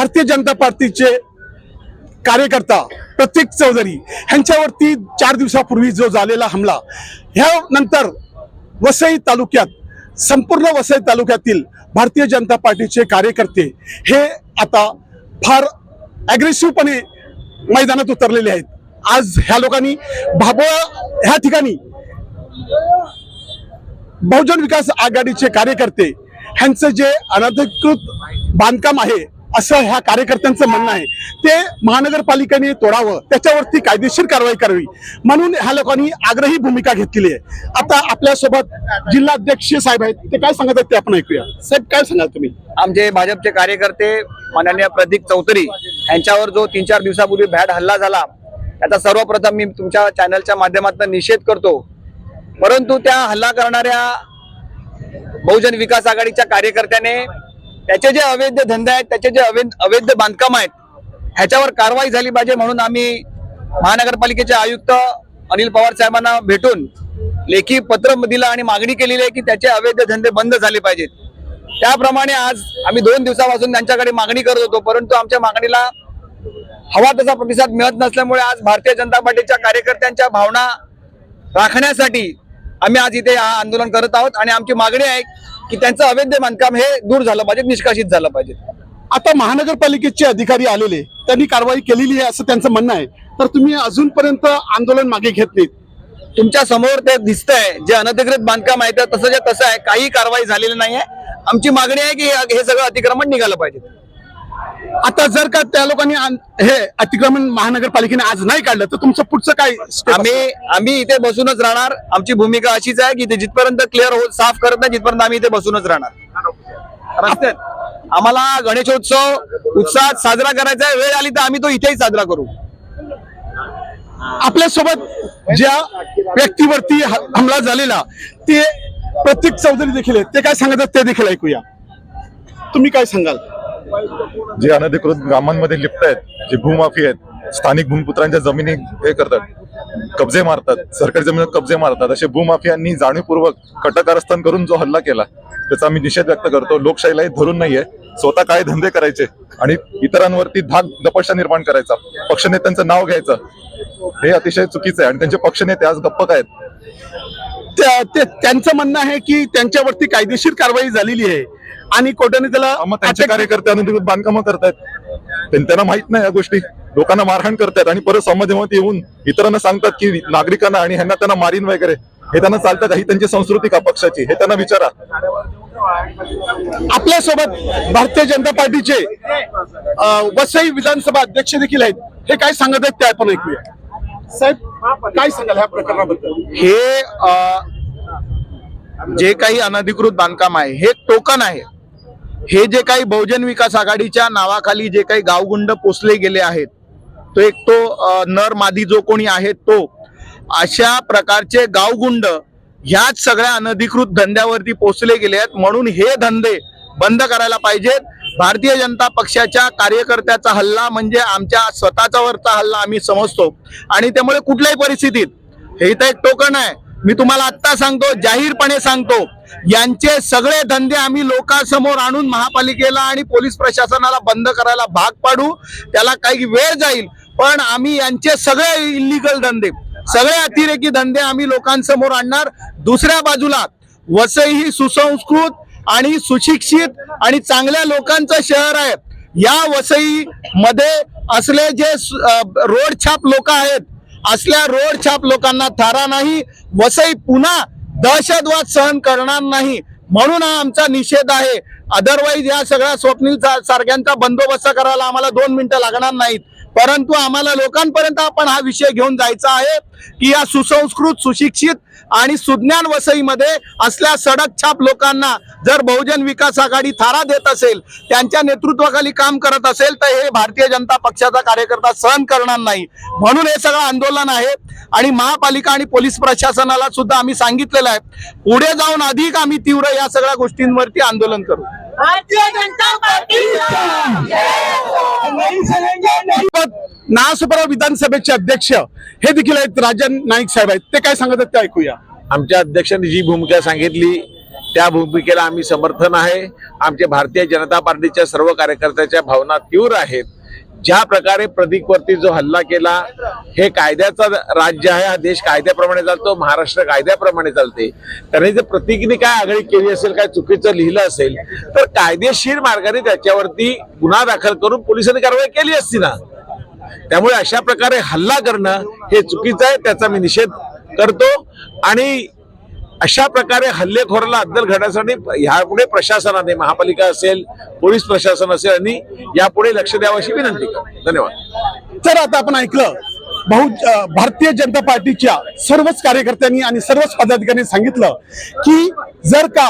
भारतीय जनता पार्टीचे कार्यकर्ता प्रतीक चौधरी ह्यांच्यावरती चार दिवसापूर्वी जो झालेला हमला ह्या नंतर वसई तालुक्यात संपूर्ण वसई तालुक्यातील भारतीय जनता पार्टीचे कार्यकर्ते हे आता फार ॲग्रेसिव्हपणे मैदानात उतरलेले आहेत. आज ह्या लोकांनी भाबोळा ह्या ठिकाणी बहुजन विकास आघाडीचे कार्यकर्ते ह्यांचं जे अनधिकृत बांधकाम आहे असं ह्या कार्यकर्त्यांचं म्हणणं आहे. ते महानगरपालिकेने तोडावं त्याच्यावरती कायदेशीर कारवाई करावी. म्हणून ह्या लोकांनी आग्रही भूमिका घेतलेली आहे. आता आपल्यासोबत जिल्हाध्यक्ष साहेब आहेत ते काय सांगत आहेत ते आपण ऐकूया. साहेब काय सांगाल तुम्ही? आमचे भाजपचे कार्यकर्ते माननीय प्रदीप चौधरी यांच्यावर जो तीन चार दिवसापूर्वी भॅट हल्ला झाला त्याचा सर्वप्रथम मी तुमच्या चॅनलच्या माध्यमातून निषेध करतो. परंतु त्या हल्ला करणाऱ्या बहुजन विकास आघाडीच्या कार्यकर्त्याने त्याचे जे अवैध धंदे आहेत त्याचे जे अवैध अवैध बांधकाम आहेत ह्याच्यावर कारवाई झाली पाहिजे म्हणून आम्ही महानगरपालिकेचे आयुक्त अनिल पवार साहेबांना भेटून लेखी पत्र दिलं आणि मागणी केलेली आहे की त्याचे अवैध धंदे बंद झाले पाहिजेत. त्याप्रमाणे आज आम्ही दोन दिवसापासून त्यांच्याकडे मागणी करत होतो परंतु आमच्या मागणीला हवा तसा प्रतिसाद मिळत नसल्यामुळे आज भारतीय जनता पार्टीच्या कार्यकर्त्यांच्या भावना राखण्यासाठी आम्ही आज इथे हा आंदोलन करत आहोत आणि आमची मागणी आहे की त्यांचं अवैध बांधकाम हे दूर झालं पाहिजे निष्कासित झालं पाहिजे. आता महानगरपालिकेचे अधिकारी आलेले त्यांनी कारवाई केलेली आहे असं त्यांचं म्हणणं आहे. तर तुम्ही अजूनपर्यंत आंदोलन मागे घेत नाहीत. तुमच्यासमोर ते दिसतंय जे अनधिकृत बांधकाम आहे ते तसं जे तसं आहे काही कारवाई झालेली नाहीये. आमची मागणी आहे की हे सगळं अतिक्रमण निघालं पाहिजे. आता जर का त्या लोकांनी हे अतिक्रमण महानगरपालिकेने आज नाही काढलं तर तुमचं पुढचं काय आम्ही आम्ही इथे बसूनच राहणार. आमची भूमिका अशीच आहे की जिथपर्यंत क्लिअर होत साफ करत नाही जिथपर्यंत आम्ही इथे बसूनच राहणार. रस्त्यात. आम्हाला गणेशोत्सव उत्साहात साजरा करायचा आहे. वेळ आली तर आम्ही तो इथेही साजरा करू? आपल्यासोबत ज्या व्यक्तीवरती हमला झालेला ते प्रतीक चौधरी देखील आहेत. ते काय सांगतात ते देखील ऐकूया. तुम्ही काय सांगाल? जे अनधिकृत ग्रामांमध्ये लिप्त आहेत जे भूमाफी आहेत स्थानिक भूमिपुत्रांच्या जमिनी हे करतात कब्जे मारतात सरकारी जमिनीवर कब्जे मारतात असे भूमाफियांनी जाणीवपूर्वक कटकारस्थान करून जो हल्ला केला त्याचा आम्ही निषेध व्यक्त करतो. लोकशाहीलाही धरून नाहीये. स्वतः काय धंदे करायचे आणि इतरांवरती धाक दपशा निर्माण करायचा पक्षनेत्यांचं नाव घ्यायचं हे अतिशय चुकीचं आहे. आणि त्यांचे पक्षनेते आज गप्प काय आहेत ते त्यांचं म्हणणं आहे की त्यांच्यावरती कायदेशीर कारवाई झालेली आहे. आणि कोर्टाने त्याला त्यांचे कार्यकर्ते अनधिकृत बांधकामं करतायत. त्यां- त्यांना माहीत नाही या गोष्टी. लोकांना मारहाण करतायत आणि परत समाजामध्ये येऊन इतरांना सांगतात की नागरिकांना आणि ह्यांना त्यांना मारीन वगैरे. हे त्यांना चालतं का ही त्यांची संस्कृती का पक्षाची? हे त्यांना विचारा. आपल्यासोबत भारतीय जनता पार्टीचे वसई विधानसभा अध्यक्ष देखील आहेत. हे काय सांगत आहेत ते आपण ऐकूया. साहेब काय सांगाल ह्या प्रकरणाबद्दल? हे जे काही अनधिकृत बांधकाम आहे हे टोकन आहे. हे जे काही बहुजन विकास आघाडीच्या नावाखाली जे काही गावगुंड पोचले गेले आहेत तो एक तो नर मादी जो कोणी आहे तो अशा प्रकारचे गावगुंड ह्याच सगळ्या अनधिकृत धंद्यावरती पोचले गेले आहेत. म्हणून हे धंदे बंद करायला पाहिजेत. भारतीय जनता पक्षाच्या कार्यकर्त्याचा हल्ला म्हणजे आमच्या स्वतःचा वरचा हल्ला आम्ही समजतो. आणि त्यामुळे कुठल्याही परिस्थितीत हे तर एक टोकन आहे. मी तुम्हाला आत्ता सांगतो जाहीरपणे सांगतो यांचे सगळे धंदे आम्ही लोकांसमोर आणून महापालिकेला आणि पोलीस प्रशासनाला बंद करायला भाग पाडू त्याला काही वेळ जाईल. पण आम्ही यांचे सगळे इलिगल धंदे सगळे अतिरेकी धंदे आम्ही लोकांसमोर आणणार. दुसऱ्या बाजूला वसई ही सुसंस्कृत आणि सुशिक्षित आणि चांगल्या लोकांचं शहर आहे. या वसई मध्ये असले जे रोड छाप लोक आहेत असल्या रोड छाप लोकांना थारा नाही वसई पुन्हा दहशतवाद सहन करणार नाही म्हणून हा आमचा निषेध आहे. अदरवाईज या सगळ्या स्वप्नील सारख्यांचा बंदोबस्त करायला आम्हाला दोन मिनिटं लागणार नाहीत. परंतु आम्हाला लोकांपर्यंत आपण हा विषय घेऊन जायचा आहे की या सुसंस्कृत सुशिक्षित आणि सुज्ञान वसईमध्ये असल्या सडक छाप लोकांना जर बहुजन विकास आघाडी थारा देत असेल त्यांच्या नेतृत्वाखाली काम करत असेल तर हे भारतीय जनता पक्षाचा कार्यकर्ता सहन करणार नाही. म्हणून हे सगळं आंदोलन आहे आणि महापालिका आणि पोलीस प्रशासनाला सुद्धा आम्ही सांगितलेलं आहे पुढे जाऊन अधिक आम्ही तीव्र या सगळ्या गोष्टींवरती आंदोलन करू. भारतीय जनता पार्टी नागसुपरा विधानसभेचे अध्यक्ष हे देखील आहेत राजन नाईक साहेब आहेत. ते काय सांगत आहेत ते ऐकूया. आमच्या अध्यक्षांनी जी भूमिका सांगितली त्या भूमिकेला आम्ही समर्थन आहे. आमचे भारतीय जनता पार्टीच्या सर्व कार्यकर्त्याच्या भावना तीव्र आहेत. ज्या प्रकारे प्रतीकवरती जो हल्ला केला हे कायद्याचा राज्य आहे हा देश कायद्याप्रमाणे चालतो महाराष्ट्र कायद्याप्रमाणे चालते. त्याने जर प्रतीकने काय आघाडी केली असेल काय चुकीचं लिहिलं असेल तर कायदेशीर मार्गाने त्याच्यावरती गुन्हा दाखल करून पोलिसांनी कारवाई केली असती ना? त्यामुळे अशा प्रकारे हल्ला करणं हे चुकीचं आहे त्याचा मी निषेध करतो. आणि अशा प्रकारे हल्लेखोराला अद्दल घडण्यासाठी यापुढे प्रशासनाने महापालिका असेल पोलीस प्रशासन असेल आणि यापुढे लक्ष द्यावं अशी विनंती करतो. धन्यवाद. तर आता आपण ऐकलं बहु भारतीय जनता पार्टीच्या सर्वच कार्यकर्त्यांनी आणि सर्वच पदाधिकाऱ्यांनी सांगितलं की जर का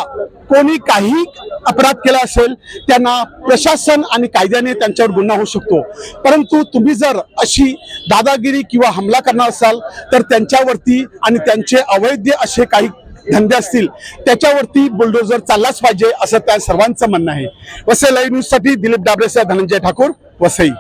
कोणी काही अपराध केला असेल त्यांना प्रशासन आणि कायद्याने त्यांच्यावर गुन्हा होऊ शकतो. परंतु तुम्ही जर अशी दादागिरी किंवा हमला करणार असाल तर त्यांच्यावरती आणि त्यांचे अवैध असे काही धंदे असतील त्याच्यावरती बुलडोजर चाललाच पाहिजे असं त्या सर्वांचं म्हणणं आहे. वसई लाईव्ह न्यूजसाठी दिलीप डाबरेसह धनंजय ठाकूर वसई.